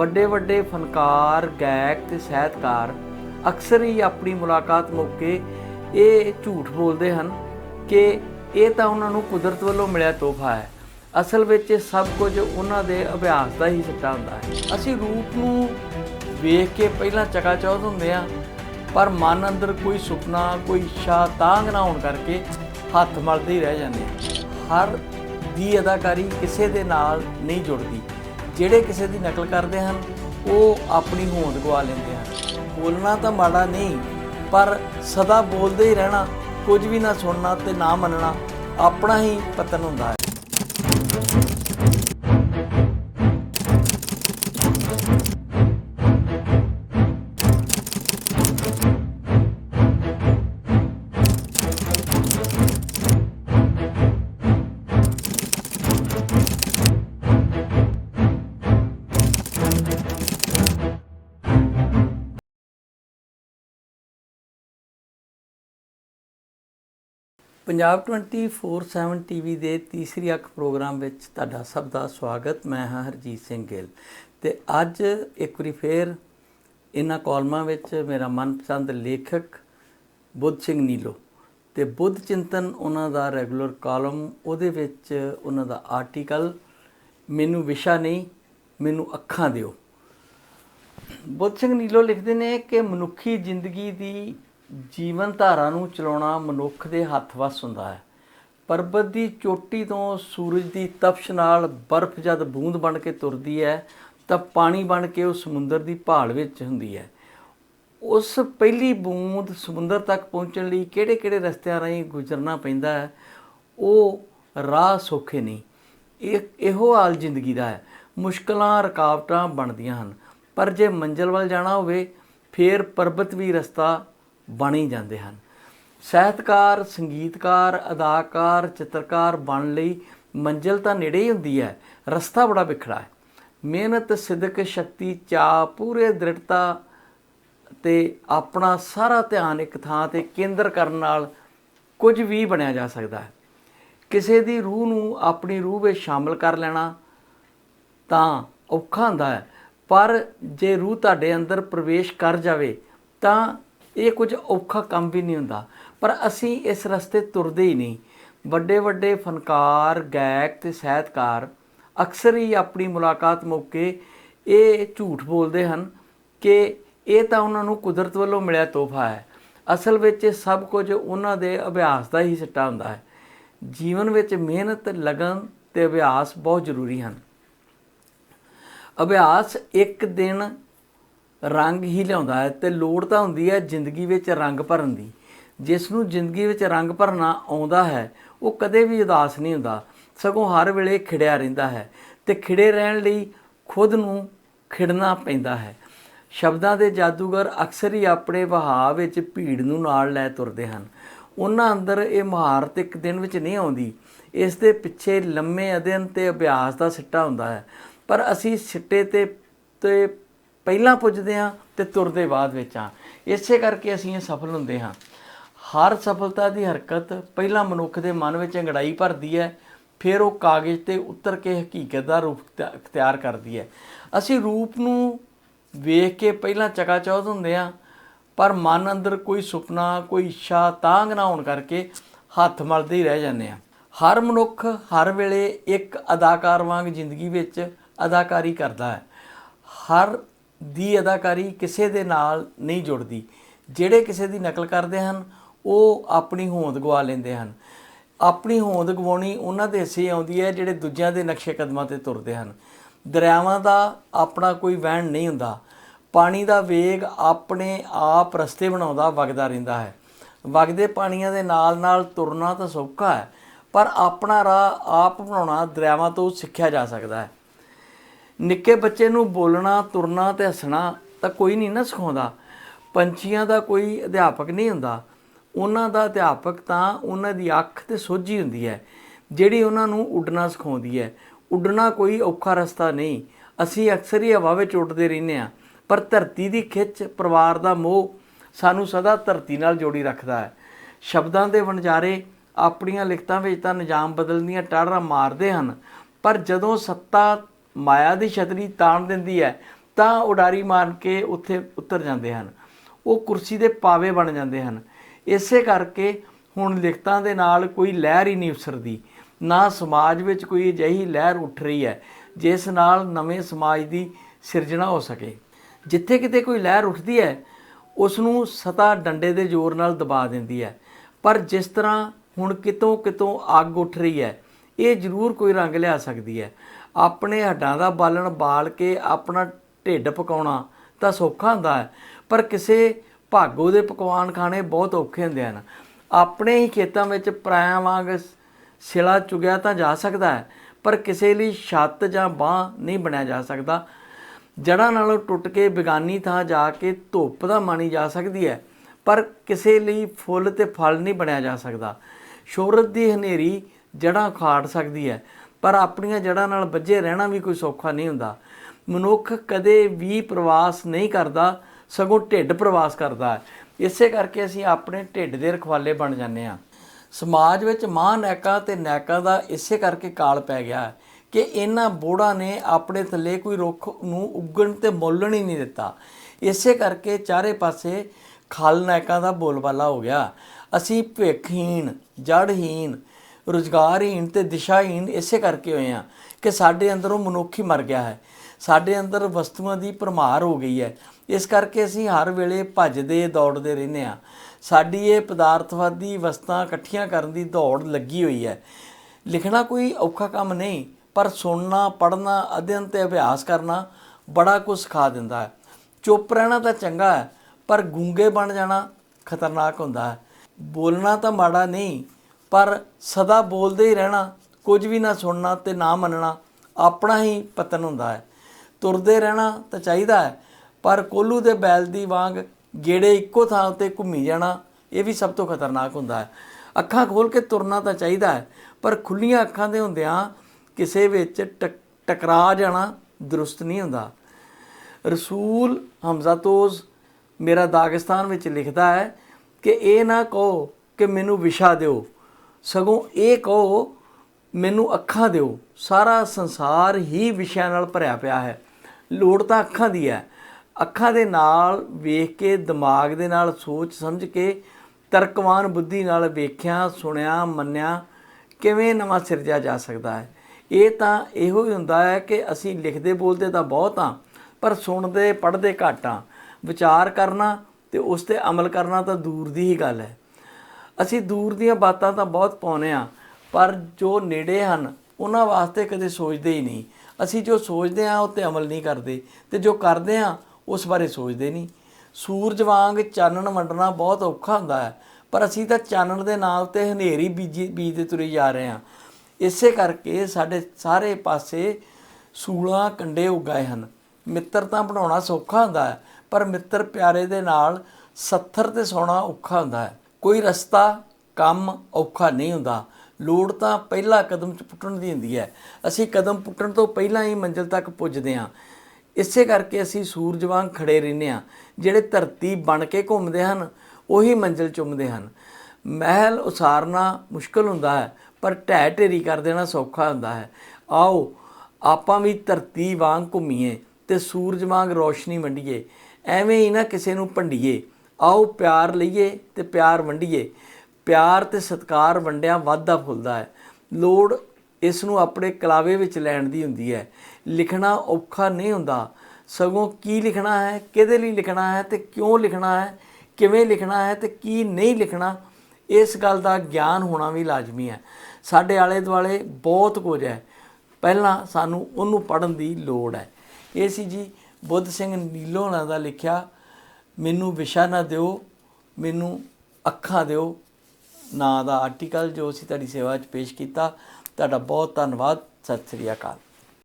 ਵੱਡੇ ਵੱਡੇ ਫਨਕਾਰ, ਗਾਇਕ ਤੇ ਸਾਹਿਤਕਾਰ ਅਕਸਰ ਹੀ ਆਪਣੀ ਮੁਲਾਕਾਤ ਮੌਕੇ ਇਹ ਝੂਠ ਬੋਲਦੇ ਹਨ ਕਿ ਇਹ ਤਾਂ ਉਹਨਾਂ ਨੂੰ ਕੁਦਰਤ ਵੱਲੋਂ ਮਿਲਿਆ ਤੋਹਫਾ ਹੈ। ਅਸਲ ਵਿੱਚ ਇਹ ਸਭ ਕੁਝ ਉਹਨਾਂ ਦੇ ਅਭਿਆਸ ਦਾ ਹੀ ਸਿੱਟਾ ਹੁੰਦਾ ਹੈ। ਅਸੀਂ ਰੂਪ ਨੂੰ ਵੇਖ ਕੇ ਪਹਿਲਾਂ ਚਕਾਚੌਧ ਹੁੰਦੇ ਆ ਪਰ ਮਨ ਅੰਦਰ ਕੋਈ ਸੁਪਨਾ, ਕੋਈ ਇੱਛਾ ਤਾਂਗ ਨਾ ਹੋਣ ਕਰਕੇ ਹੱਥ ਮਲਦੇ ਹੀ ਰਹਿ ਜਾਂਦੇ ਹਰ ਦੀ ਅਦਾਕਾਰੀ ਕਿਸੇ ਦੇ ਨਾਲ ਨਹੀਂ ਜੁੜਦੀ। ਜਿਹੜੇ ਕਿਸੇ ਦੀ ਨਕਲ ਕਰਦੇ ਹਨ, ਉਹ ਆਪਣੀ ਹੋਂਦ ਗਵਾ ਲੈਂਦੇ ਹਨ। ਬੋਲਣਾ ਤਾਂ ਮਾੜਾ ਨਹੀਂ, ਪਰ ਸਦਾ ਬੋਲਦੇ ਹੀ ਰਹਿਣਾ, ਕੁਝ ਵੀ ਨਾ ਸੁਣਨਾ ਤੇ ਨਾ ਮੰਨਣਾ ਆਪਣਾ ਹੀ ਪਤਨ ਹੁੰਦਾ ਹੈ। ਪੰਜਾਬ 24/7 ਟੀਵੀ ਦੇ ਤੀਸਰੀ ਅੱਖ ਪ੍ਰੋਗਰਾਮ ਵਿੱਚ ਤੁਹਾਡਾ ਸਭ ਦਾ ਸਵਾਗਤ। ਮੈਂ ਹਾਂ ਹਰਜੀਤ ਸਿੰਘ ਗਿੱਲ। ਤੇ ਅੱਜ ਇੱਕ ਵਾਰੀ ਫੇਰ ਇਹਨਾਂ ਕਾਲਮਾਂ ਵਿੱਚ ਮੇਰਾ ਮਨਪਸੰਦ ਲੇਖਕ ਬੁੱਧ ਸਿੰਘ ਨੀਲੋ। ਤੇ ਬੁੱਧ ਚਿੰਤਨ ਉਹਨਾਂ ਦਾ ਰੈਗੂਲਰ ਕਾਲਮ, ਉਹਦੇ ਵਿੱਚ ਉਹਨਾਂ ਦਾ ਆਰਟੀਕਲ, ਮੈਨੂੰ ਵਿਸ਼ਾ ਨਹੀਂ, ਮੈਨੂੰ ਅੱਖਾਂ ਦਿਓ। ਬੁੱਧ ਸਿੰਘ ਨੀਲੋ ਲਿਖਦੇ ਨੇ ਕਿ ਮਨੁੱਖੀ ਜ਼ਿੰਦਗੀ ਦੀ ਜੀਵਨ ਧਾਰਾ ਨੂੰ ਚਲਾਉਣਾ ਮਨੁੱਖ ਦੇ ਹੱਥ ਵੱਸ ਹੁੰਦਾ ਹੈ। ਪਰਬਤ ਦੀ ਚੋਟੀ ਤੋਂ ਸੂਰਜ ਦੀ ਤਪਸ਼ ਨਾਲ ਬਰਫ਼ ਜਦ ਬੂੰਦ ਬਣ ਕੇ ਤੁਰਦੀ ਹੈ, ਤਾਂ ਪਾਣੀ ਬਣ ਕੇ ਉਹ ਸਮੁੰਦਰ ਦੀ ਭਾਲ ਵਿੱਚ ਹੁੰਦੀ ਹੈ। ਉਸ ਪਹਿਲੀ ਬੂੰਦ ਸਮੁੰਦਰ ਤੱਕ ਪਹੁੰਚਣ ਲਈ ਕਿਹੜੇ-ਕਿਹੜੇ ਰਸਤਿਆਂ ਰਾਹੀਂ ਗੁਜ਼ਰਨਾ ਪੈਂਦਾ ਹੈ, ਉਹ ਰਾਹ ਸੌਖੇ ਨਹੀਂ। ਇਹ ਇਹੋ ਹਾਲ ਜ਼ਿੰਦਗੀ ਦਾ ਹੈ। ਮੁਸ਼ਕਲਾਂ, ਰੁਕਾਵਟਾਂ ਬਣਦੀਆਂ ਹਨ। ਪਰ ਜੇ ਮੰਜ਼ਲ ਵੱਲ ਜਾਣਾ ਹੋਵੇ, ਫੇਰ ਪਰਬਤ ਵੀ ਰਸਤਾ ਬਣ ਹੀ ਜਾਂਦੇ ਹਨ। ਸਾਹਿਤਕਾਰ, ਸੰਗੀਤਕਾਰ, ਅਦਾਕਾਰ, ਚਿੱਤਰਕਾਰ ਬਣਨ ਲਈ ਮੰਜ਼ਿਲ ਤਾਂ ਨੇੜੇ ਹੀ ਹੁੰਦੀ ਹੈ, ਰਸਤਾ ਬੜਾ ਵਿਖੜਾ ਹੈ। ਮਿਹਨਤ, ਸਿਦਕ, ਸ਼ਕਤੀ ਚਾਹ ਪੂਰੇ ਦ੍ਰਿੜਤਾ ਤੇ ਆਪਣਾ ਸਾਰਾ ਧਿਆਨ ਇੱਕ ਥਾਂ ਤੇ ਕੇਂਦਰ ਕਰਨ ਨਾਲ ਕੁਝ ਵੀ ਬਣਿਆ ਜਾ ਸਕਦਾ ਹੈ। ਕਿਸੇ ਦੀ ਰੂਹ ਨੂੰ ਆਪਣੀ ਰੂਹ ਵਿੱਚ ਸ਼ਾਮਲ ਕਰ ਲੈਣਾ ਤਾਂ ਔਖਾ ਹੁੰਦਾ ਹੈ, ਪਰ ਜੇ ਰੂਹ ਤੁਹਾਡੇ ਅੰਦਰ ਪ੍ਰਵੇਸ਼ ਕਰ ਜਾਵੇ ਤਾਂ ਇਹ ਕੁਝ ਔਖਾ ਕੰਮ ਵੀ ਨਹੀਂ ਹੁੰਦਾ। ਪਰ ਅਸੀਂ ਇਸ ਰਸਤੇ ਤੁਰਦੇ ਹੀ ਨਹੀਂ। ਵੱਡੇ ਵੱਡੇ ਫਨਕਾਰ, ਗਾਇਕ ਤੇ ਸਾਹਿਤਕਾਰ ਅਕਸਰ ਹੀ ਆਪਣੀ ਮੁਲਾਕਾਤ ਮੌਕੇ ਇਹ ਝੂਠ ਬੋਲਦੇ ਹਨ ਕਿ ਇਹ ਤਾਂ ਉਹਨਾਂ ਨੂੰ ਕੁਦਰਤ ਵੱਲੋਂ ਮਿਲਿਆ ਤੋਹਫਾ ਹੈ। ਅਸਲ ਵਿੱਚ ਇਹ ਸਭ ਕੁਝ ਉਹਨਾਂ ਦੇ ਅਭਿਆਸ ਦਾ ਹੀ ਸਿੱਟਾ ਹੁੰਦਾ ਹੈ। ਜੀਵਨ ਵਿੱਚ ਮਿਹਨਤ, ਲਗਨ ਤੇ ਅਭਿਆਸ ਬਹੁਤ ਜ਼ਰੂਰੀ ਹਨ। ਅਭਿਆਸ ਇੱਕ ਦਿਨ ਰੰਗ ਹੀ ਲਿਆਉਂਦਾ ਹੈ ਤੇ ਲੋੜ ਤਾਂ ਹੁੰਦੀ ਹੈ ਜ਼ਿੰਦਗੀ ਵਿੱਚ ਰੰਗ ਭਰਨ ਦੀ। ਜਿਸ ਨੂੰ ਜ਼ਿੰਦਗੀ ਵਿੱਚ ਰੰਗ ਭਰਨਾ ਆਉਂਦਾ ਹੈ, ਉਹ ਕਦੇ ਵੀ ਉਦਾਸ ਨਹੀਂ ਹੁੰਦਾ। ਸਗੋਂ ਹਰ ਵੇਲੇ ਖਿੜਿਆ ਰਹਿੰਦਾ ਹੈ ਤੇ ਖਿੜੇ ਰਹਿਣ ਲਈ ਖੁਦ ਨੂੰ ਖਿੜਨਾ ਪੈਂਦਾ ਹੈ। ਸ਼ਬਦਾਂ ਦੇ ਜਾਦੂਗਰ ਅਕਸਰ ਹੀ ਆਪਣੇ ਵਹਾਅ ਵਿੱਚ ਭੀੜ ਨੂੰ ਨਾਲ ਲੈ ਤੁਰਦੇ ਹਨ। ਉਹਨਾਂ ਅੰਦਰ ਇਹ ਮਹਾਰਤ ਇੱਕ ਦਿਨ ਵਿੱਚ ਨਹੀਂ ਆਉਂਦੀ। ਇਸ ਦੇ ਪਿੱਛੇ ਲੰਮੇ ਅਧਿਐਨ ਤੇ ਅਭਿਆਸ ਦਾ ਸਿੱਟਾ ਹੁੰਦਾ ਹੈ। ਪਰ ਅਸੀਂ ਸਿੱਟੇ ਤੇ ਤੇ ਪਹਿਲਾਂ ਪੁੱਜਦੇ ਹਾਂ ਤੇ ਤੁਰਦੇ ਬਾਅਦ ਵਿੱਚ ਹਾਂ। ਇਸੇ ਕਰਕੇ ਅਸੀਂ ਇਹ ਸਫਲ ਹੁੰਦੇ ਹਾਂ। ਹਰ ਸਫਲਤਾ ਦੀ ਹਰਕਤ ਪਹਿਲਾਂ ਮਨੁੱਖ ਦੇ ਮਨ ਵਿੱਚ ਅੰਗੜਾਈ ਭਰਦੀ ਹੈ, ਫਿਰ ਉਹ ਕਾਗਜ਼ ਤੇ ਉਤਰ ਕੇ ਹਕੀਕਤ ਦਾ ਰੂਪ ਅਖਤਿਆ- ਅਖਤਿਆਰ ਕਰਦੀ ਹੈ। ਅਸੀਂ ਰੂਪ ਨੂੰ ਵੇਖ ਕੇ ਪਹਿਲਾਂ ਚਕਾਚੌਧ ਹੁੰਦੇ ਆ ਪਰ ਮਨ ਅੰਦਰ ਕੋਈ ਸੁਪਨਾ, ਕੋਈ ਇੱਛਾ ਤਾਂਗ ਨਾ ਹੋਣ ਕਰਕੇ ਹੱਥ ਮਲਦੇ ਹੀ ਰਹਿ ਜਾਂਦੇ ਆ ਹਰ ਮਨੁੱਖ ਹਰ ਵੇਲੇ ਇੱਕ ਅਦਾਕਾਰ ਵਾਂਗ ਜ਼ਿੰਦਗੀ ਵਿੱਚ ਅਦਾਕਾਰੀ ਕਰਦਾ ਹੈ। ਹਰ ਦੀ ਅਦਾਕਾਰੀ ਕਿਸੇ ਦੇ ਨਾਲ ਨਹੀਂ ਜੁੜਦੀ। ਜਿਹੜੇ ਕਿਸੇ ਦੀ ਨਕਲ ਕਰਦੇ ਹਨ, ਉਹ ਆਪਣੀ ਹੋਂਦ ਗਵਾ ਲੈਂਦੇ ਹਨ। ਆਪਣੀ ਹੋਂਦ ਗਵਾਉਣੀ ਉਹਨਾਂ ਦੇ ਹਿੱਸੇ ਆਉਂਦੀ ਹੈ, ਜਿਹੜੇ ਦੂਜਿਆਂ ਦੇ ਨਕਸ਼ੇ ਕਦਮਾਂ ਤੇ ਤੁਰਦੇ ਹਨ। ਦਰਿਆਵਾਂ ਦਾ ਆਪਣਾ ਕੋਈ ਵਹਿਣ ਨਹੀਂ ਹੁੰਦਾ। ਪਾਣੀ ਦਾ ਵੇਗ ਆਪਣੇ ਆਪ ਰਸਤੇ ਬਣਾਉਂਦਾ ਵਗਦਾ ਰਹਿੰਦਾ ਹੈ। ਵਗਦੇ ਪਾਣੀਆਂ ਦੇ ਨਾਲ-ਨਾਲ ਤੁਰਨਾ ਤਾਂ ਸੌਖਾ ਹੈ, ਪਰ ਆਪਣਾ ਰਾਹ ਆਪ ਬਣਾਉਣਾ ਦਰਿਆਵਾਂ ਤੋਂ ਸਿੱਖਿਆ ਜਾ ਸਕਦਾ ਹੈ। ਨਿੱਕੇ ਬੱਚੇ ਨੂੰ ਬੋਲਣਾ, ਤੁਰਨਾ ਤੇ ਹੱਸਣਾ ਤਾਂ ਕੋਈ ਨਹੀਂ ਨਾ ਸਿਖਾਉਂਦਾ। ਪੰਛੀਆਂ ਦਾ ਕੋਈ ਅਧਿਆਪਕ ਨਹੀਂ ਹੁੰਦਾ। ਉਹਨਾਂ ਦਾ ਅਧਿਆਪਕ ਤਾਂ ਉਹਨਾਂ ਦੀ ਅੱਖ ਤੇ ਸੋਝੀ ਹੁੰਦੀ ਹੈ, ਜਿਹੜੀ ਉਹਨਾਂ ਨੂੰ ਉੱਡਣਾ ਸਿਖਾਉਂਦੀ ਹੈ। ਉੱਡਣਾ ਕੋਈ ਔਖਾ ਰਸਤਾ ਨਹੀਂ। ਅਸੀਂ ਅਕਸਰ ਹੀ ਹਵਾ ਵਿੱਚ ਉੱਡਦੇ ਰਹਿੰਦੇ ਹਾਂ, ਪਰ ਧਰਤੀ ਦੀ ਖਿੱਚ, ਪਰਿਵਾਰ ਦਾ ਮੋਹ ਸਾਨੂੰ ਸਦਾ ਧਰਤੀ ਨਾਲ ਜੋੜੀ ਰੱਖਦਾ ਹੈ। ਸ਼ਬਦਾਂ ਦੇ ਵਣਜਾਰੇ ਆਪਣੀਆਂ ਲਿਖਤਾਂ ਵਿੱਚ ਤਾਂ ਨਿਜ਼ਾਮ ਬਦਲਣ ਦੀਆਂ ਟਾੜਾਂ ਮਾਰਦੇ ਹਨ, ਪਰ ਜਦੋਂ ਸੱਤਾ ਮਾਇਆ ਦੀ ਛਤਰੀ ਤਾਣ ਦਿੰਦੀ ਹੈ, ਤਾਂ ਉਡਾਰੀ ਮਾਰ ਕੇ ਉੱਥੇ ਉਤਰ ਜਾਂਦੇ ਹਨ। ਉਹ ਕੁਰਸੀ ਦੇ ਪਾਵੇ ਬਣ ਜਾਂਦੇ ਹਨ। ਇਸੇ ਕਰਕੇ ਹੁਣ ਲਿਖਤਾਂ ਦੇ ਨਾਲ ਕੋਈ ਲਹਿਰ ਹੀ ਨਹੀਂ ਉਸਰਦੀ। ਨਾ ਸਮਾਜ ਵਿੱਚ ਕੋਈ ਅਜਿਹੀ ਲਹਿਰ ਉੱਠ ਰਹੀ ਹੈ, ਜਿਸ ਨਾਲ ਨਵੇਂ ਸਮਾਜ ਦੀ ਸਿਰਜਣਾ ਹੋ ਸਕੇ। ਜਿੱਥੇ ਕਿਤੇ ਕੋਈ ਲਹਿਰ ਉੱਠਦੀ ਹੈ ਉਸ ਨੂੰ ਸਤਾ ਡੰਡੇ ਦੇ ਜ਼ੋਰ ਨਾਲ ਦਬਾ ਦਿੰਦੀ ਹੈ। ਪਰ ਜਿਸ ਤਰ੍ਹਾਂ ਹੁਣ ਕਿਤੋਂ ਕਿਤੋਂ ਅੱਗ ਉੱਠ ਰਹੀ ਹੈ, ਇਹ ਜ਼ਰੂਰ ਕੋਈ ਰੰਗ ਲਿਆ ਸਕਦੀ ਹੈ। ਆਪਣੇ ਹੱਡਾਂ ਦਾ ਬਾਲਣ ਬਾਲ ਕੇ ਆਪਣਾ ਢਿੱਡ ਪਕਾਉਣਾ ਤਾਂ ਸੌਖਾ ਹੁੰਦਾ ਹੈ, ਪਰ ਕਿਸੇ ਭਾਗੋ ਦੇ ਪਕਵਾਨ ਖਾਣੇ ਬਹੁਤ ਔਖੇ ਹੁੰਦੇ ਹਨ। ਆਪਣੇ ਹੀ ਖੇਤਾਂ ਵਿੱਚ ਪਰਾਇਆਂ ਵਾਂਗ ਸਿਲਾ ਚੁਗਿਆ ਤਾਂ ਜਾ ਸਕਦਾ ਹੈ, ਪਰ ਕਿਸੇ ਲਈ ਛੱਤ ਜਾਂ ਬਾਹ ਨਹੀਂ ਬਣਿਆ ਜਾ ਸਕਦਾ। ਜੜਾਂ ਨਾਲੋਂ ਟੁੱਟ ਕੇ ਬਿਗਾਨੀ ਥਾਂ ਜਾ ਕੇ ਧੁੱਪ ਦਾ ਮਾਣੀ ਜਾ ਸਕਦੀ ਹੈ, ਪਰ ਕਿਸੇ ਲਈ ਫੁੱਲ ਤੇ ਫਲ ਨਹੀਂ ਬਣਿਆ ਜਾ ਸਕਦਾ। ਸ਼ੋਹਰਤ ਦੀ ਹਨੇਰੀ ਜੜਾਂ ਖਾੜ ਸਕਦੀ ਹੈ ਪਰ ਆਪਣੀਆਂ ਜੜ੍ਹਾਂ ਨਾਲ ਬੱਝੇ ਰਹਿਣਾ ਵੀ ਕੋਈ ਸੌਖਾ ਨਹੀਂ ਹੁੰਦਾ। ਮਨੁੱਖ ਕਦੇ ਵੀ ਪ੍ਰਵਾਸ ਨਹੀਂ ਕਰਦਾ, ਸਗੋਂ ਢਿੱਡ ਪ੍ਰਵਾਸ ਕਰਦਾ ਹੈ। ਇਸੇ ਕਰਕੇ ਅਸੀਂ ਆਪਣੇ ਢਿੱਡ ਦੇ ਰਖਵਾਲੇ ਬਣ ਜਾਂਦੇ ਹਾਂ। ਸਮਾਜ ਵਿੱਚ ਮਾਂ ਨੈਕਾ ਤੇ ਨੈਕਾਂ ਦਾ ਇਸੇ ਕਰਕੇ ਕਾਲ ਪੈ ਗਿਆ ਹੈ ਕਿ ਇਹਨਾਂ ਬੋੜਾਂ ਨੇ ਆਪਣੇ ਥੱਲੇ ਕੋਈ ਰੁੱਖ ਨੂੰ ਉੱਗਣ ਤੇ ਮੋਲਣ ਹੀ ਨਹੀਂ ਦਿੱਤਾ। ਇਸੇ ਕਰਕੇ ਚਾਰੇ ਪਾਸੇ ਖਲ ਨੈਕਾਂ ਦਾ ਬੋਲਬਾਲਾ ਹੋ ਗਿਆ। ਅਸੀਂ ਭਿੱਖਹੀਣ ਜੜਹੀਣ ਰੁਜ਼ਗਾਰਹੀਣ ਤੇ ਦਿਸ਼ਾਹੀਣ ਇਸੇ ਕਰਕੇ ਹੋਏ ਆ ਕਿ ਸਾਡੇ ਅੰਦਰੋਂ ਮਨੁੱਖ ਹੀ ਮਰ ਗਿਆ ਹੈ। ਸਾਡੇ ਅੰਦਰ ਵਸਤੂਆਂ ਦੀ ਭਰਮਾਰ ਹੋ ਗਈ ਹੈ। ਇਸ ਕਰਕੇ ਅਸੀਂ ਹਰ ਵੇਲੇ ਭੱਜਦੇ, ਦੌੜਦੇ ਰਹਿੰਦੇ ਆ ਸਾਡੀ ਇਹ ਪਦਾਰਥਵਾਦੀ ਵਸਤਾਂ ਇਕੱਠੀਆਂ ਕਰਨ ਦੀ ਦੌੜ ਲੱਗੀ ਹੋਈ ਹੈ। ਲਿਖਣਾ ਕੋਈ ਔਖਾ ਕੰਮ ਨਹੀਂ, ਪਰ ਸੁਣਨਾ, ਪੜ੍ਹਨਾ, ਅਧਿਐਨ ਤੇ ਅਭਿਆਸ ਕਰਨਾ ਬੜਾ ਕੁਝ ਸਿਖਾ ਦਿੰਦਾ ਹੈ। ਚੁੱਪ ਰਹਿਣਾ ਤਾਂ ਚੰਗਾ ਹੈ, ਪਰ ਗੂੰਗੇ ਬਣ ਜਾਣਾ ਖਤਰਨਾਕ ਹੁੰਦਾ ਹੈ। ਬੋਲਣਾ ਤਾਂ ਮਾੜਾ ਨਹੀਂ ਪਰ ਸਦਾ ਬੋਲਦੇ ਹੀ ਰਹਿਣਾ, ਕੁਝ ਵੀ ਨਾ ਸੁਣਨਾ ਤੇ ਨਾ ਮੰਨਣਾ ਆਪਣਾ ਹੀ ਪਤਨ ਹੁੰਦਾ ਹੈ। ਤੁਰਦੇ ਰਹਿਣਾ ਤਾਂ ਚਾਹੀਦਾ ਹੈ, ਪਰ ਕੋਲੂ ਦੇ ਬੈਲ ਦੀ ਵਾਂਗ ਗੇੜੇ ਇੱਕੋ ਥਾਂ ਉੱਤੇ ਘੁੰਮੀ ਜਾਣਾ ਇਹ ਵੀ ਸਭ ਤੋਂ ਖਤਰਨਾਕ ਹੁੰਦਾ ਹੈ। ਅੱਖਾਂ ਖੋਲ ਕੇ ਤੁਰਨਾ ਤਾਂ ਚਾਹੀਦਾ ਹੈ, ਪਰ ਖੁੱਲੀਆਂ ਅੱਖਾਂ ਦੇ ਹੁੰਦਿਆਂ ਕਿਸੇ ਵਿੱਚ ਟਕ- ਟਕਰਾ ਜਾਣਾ ਦਰੁਸਤ ਨਹੀਂ ਹੁੰਦਾ। ਰਸੂਲ ਹਮਜ਼ਾਤੋਜ਼ ਮੇਰਾ ਦਾਗਿਸਤਾਨ ਵਿੱਚ ਲਿਖਦਾ ਹੈ ਕਿ ਇਹ ਨਾ ਕਹੋ ਕਿ ਮੈਨੂੰ ਵਿਸ਼ਾ ਦਿਓ। ਸਗੋਂ ਇਹ ਕਹੋ, ਮੈਨੂੰ ਅੱਖਾਂ ਦਿਓ। ਸਾਰਾ ਸੰਸਾਰ ਹੀ ਵਿਸ਼ਿਆਂ ਨਾਲ ਭਰਿਆ ਪਿਆ ਹੈ। ਲੋੜ ਤਾਂ ਅੱਖਾਂ ਦੀ ਹੈ। ਅੱਖਾਂ ਦੇ ਨਾਲ ਵੇਖ ਕੇ, ਦਿਮਾਗ ਦੇ ਨਾਲ ਸੋਚ ਸਮਝ ਕੇ, ਤਰਕਵਾਨ ਬੁੱਧੀ ਨਾਲ ਵੇਖਿਆ, ਸੁਣਿਆ, ਮੰਨਿਆ, ਕਿਵੇਂ ਨਵਾਂ ਸਿਰਜਿਆ ਜਾ ਸਕਦਾ ਹੈ? ਇਹ ਤਾਂ ਇਹੋ ਹੀ ਹੁੰਦਾ ਹੈ ਕਿ ਅਸੀਂ ਲਿਖਦੇ ਬੋਲਦੇ ਤਾਂ ਬਹੁਤ ਹਾਂ, ਪਰ ਸੁਣਦੇ, ਪੜ੍ਹਦੇ ਘੱਟ ਹਾਂ। ਵਿਚਾਰ ਕਰਨਾ ਤੇ ਉਸ ਤੇ ਅਮਲ ਕਰਨਾ ਤਾਂ ਦੂਰ ਦੀ ਹੀ ਗੱਲ ਹੈ। ਅਸੀਂ ਦੂਰ ਦੀਆਂ ਬਾਤਾਂ ਤਾਂ ਬਹੁਤ ਪਾਉਨੇ ਆ ਪਰ ਜੋ ਨੇੜੇ ਹਨ, ਉਹਨਾਂ ਵਾਸਤੇ ਕਦੇ ਸੋਚਦੇ ਹੀ ਨਹੀਂ। ਅਸੀਂ ਜੋ ਸੋਚਦੇ ਆ ਉੱਤੇ ਅਮਲ ਨਹੀਂ ਕਰਦੇ, ਤੇ ਜੋ ਕਰਦੇ ਆ ਉਸ ਬਾਰੇ ਸੋਚਦੇ ਨਹੀਂ। ਸੂਰਜ ਵਾਂਗ ਚਾਨਣ ਵੰਡਣਾ ਬਹੁਤ ਔਖਾ ਹੁੰਦਾ ਹੈ, ਪਰ ਅਸੀਂ ਤਾਂ ਚਾਨਣ ਦੇ ਨਾਲ ਉੱਤੇ ਹਨੇਰੀ ਬੀਜੀ, ਬੀਜ ਦੇ ਤੁਰੇ ਜਾ ਰਹੇ ਹਾਂ। ਇਸੇ ਕਰਕੇ ਸਾਡੇ ਸਾਰੇ ਪਾਸੇ ਸੂਲਾਂ ਕੰਡੇ ਉਗਾਏ ਹਨ। ਮਿੱਤਰ ਤਾਂ ਬਣਾਉਣਾ ਸੌਖਾ ਹੁੰਦਾ ਹੈ, ਪਰ ਮਿੱਤਰ ਪਿਆਰੇ ਦੇ ਨਾਲ ਸੱਥਰ ਤੇ ਸੌਣਾ ਔਖਾ ਹੁੰਦਾ ਹੈ। ਕੋਈ ਰਸਤਾ, ਕੰਮ ਔਖਾ ਨਹੀਂ ਹੁੰਦਾ। ਲੋੜ ਤਾਂ ਪਹਿਲਾ ਕਦਮ ਚ ਪੁੱਟਣ ਦੀ ਹੁੰਦੀ ਹੈ। ਅਸੀਂ ਕਦਮ ਪੁੱਟਣ ਤੋਂ ਪਹਿਲਾਂ ਹੀ ਮੰਜ਼ਿਲ ਤੱਕ ਪੁੱਜਦੇ ਹਾਂ। ਇਸੇ ਕਰਕੇ ਅਸੀਂ ਸੂਰਜ ਵਾਂਗ ਖੜੇ ਰਹਿੰਦੇ ਹਾਂ। ਜਿਹੜੇ ਧਰਤੀ ਬਣ ਕੇ ਘੁੰਮਦੇ ਹਨ, ਉਹੀ ਮੰਜ਼ਿਲ ਚੁੰਮਦੇ ਹਨ। ਮਹਿਲ ਉਸਾਰਨਾ ਮੁਸ਼ਕਲ ਹੁੰਦਾ ਹੈ, ਪਰ ਢਹਿ ਢੇਰੀ ਕਰ ਦੇਣਾ ਸੌਖਾ ਹੁੰਦਾ ਹੈ। ਆਓ, ਆਪਾਂ ਵੀ ਧਰਤੀ ਵਾਂਗ ਘੁੰਮੀਏ ਤੇ ਸੂਰਜ ਵਾਂਗ ਰੋਸ਼ਨੀ ਵੰਡੀਏ। ਐਵੇਂ ਹੀ ਨਾ ਕਿਸੇ ਨੂੰ ਭੰਡੀਏ। ਆਓ ਪਿਆਰ ਲਈਏ ਤੇ ਪਿਆਰ ਵੰਡੀਏ। ਪਿਆਰ ਤੇ ਸਤਕਾਰ ਵੰਡਿਆ ਵਾਧਾ ਫੁੱਲਦਾ ਹੈ। ਲੋੜ ਇਸ ਨੂੰ ਆਪਣੇ ਕਲਾਵੇ ਵਿੱਚ ਲੈਣ ਦੀ ਹੁੰਦੀ ਹੈ। ਲਿਖਣਾ ਔਖਾ ਨਹੀਂ ਹੁੰਦਾ। ਸਗੋਂ ਕੀ ਲਿਖਣਾ ਹੈ, ਕਿਹਦੇ ਲਈ ਲਿਖਣਾ ਹੈ ਤੇ ਕਿਉਂ ਲਿਖਣਾ ਹੈ, ਕਿਵੇਂ ਲਿਖਣਾ ਹੈ ਤੇ ਕੀ ਨਹੀਂ ਲਿਖਣਾ, ਇਸ ਗੱਲ ਦਾ ਗਿਆਨ ਹੋਣਾ ਵੀ ਲਾਜ਼ਮੀ ਹੈ। ਸਾਡੇ ਆਲੇ ਦੁਆਲੇ ਬਹੁਤ ਕੁਝ ਹੈ। ਪਹਿਲਾਂ ਸਾਨੂੰ ਉਹਨੂੰ ਪੜ੍ਹਨ ਦੀ ਲੋੜ ਹੈ। ਇਹ ਸੀ ਜੀ ਬੁੱਧ ਸਿੰਘ ਨੀਲੋ ਦਾ ਲਿਖਿਆ ਮੈਨੂੰ ਵਿਸ਼ਾ ਨਾ ਦਿਓ, ਮੈਨੂੰ ਅੱਖਾਂ ਦਿਓ। ਨਾਂ ਦਾ ਆਰਟੀਕਲ ਜੋ ਅਸੀਂ ਤੁਹਾਡੀ ਸੇਵਾ 'ਚ ਪੇਸ਼ ਕੀਤਾ, ਤੁਹਾਡਾ ਬਹੁਤ ਧੰਨਵਾਦ। ਸਤਿ ਸ੍ਰੀ ਅਕਾਲ।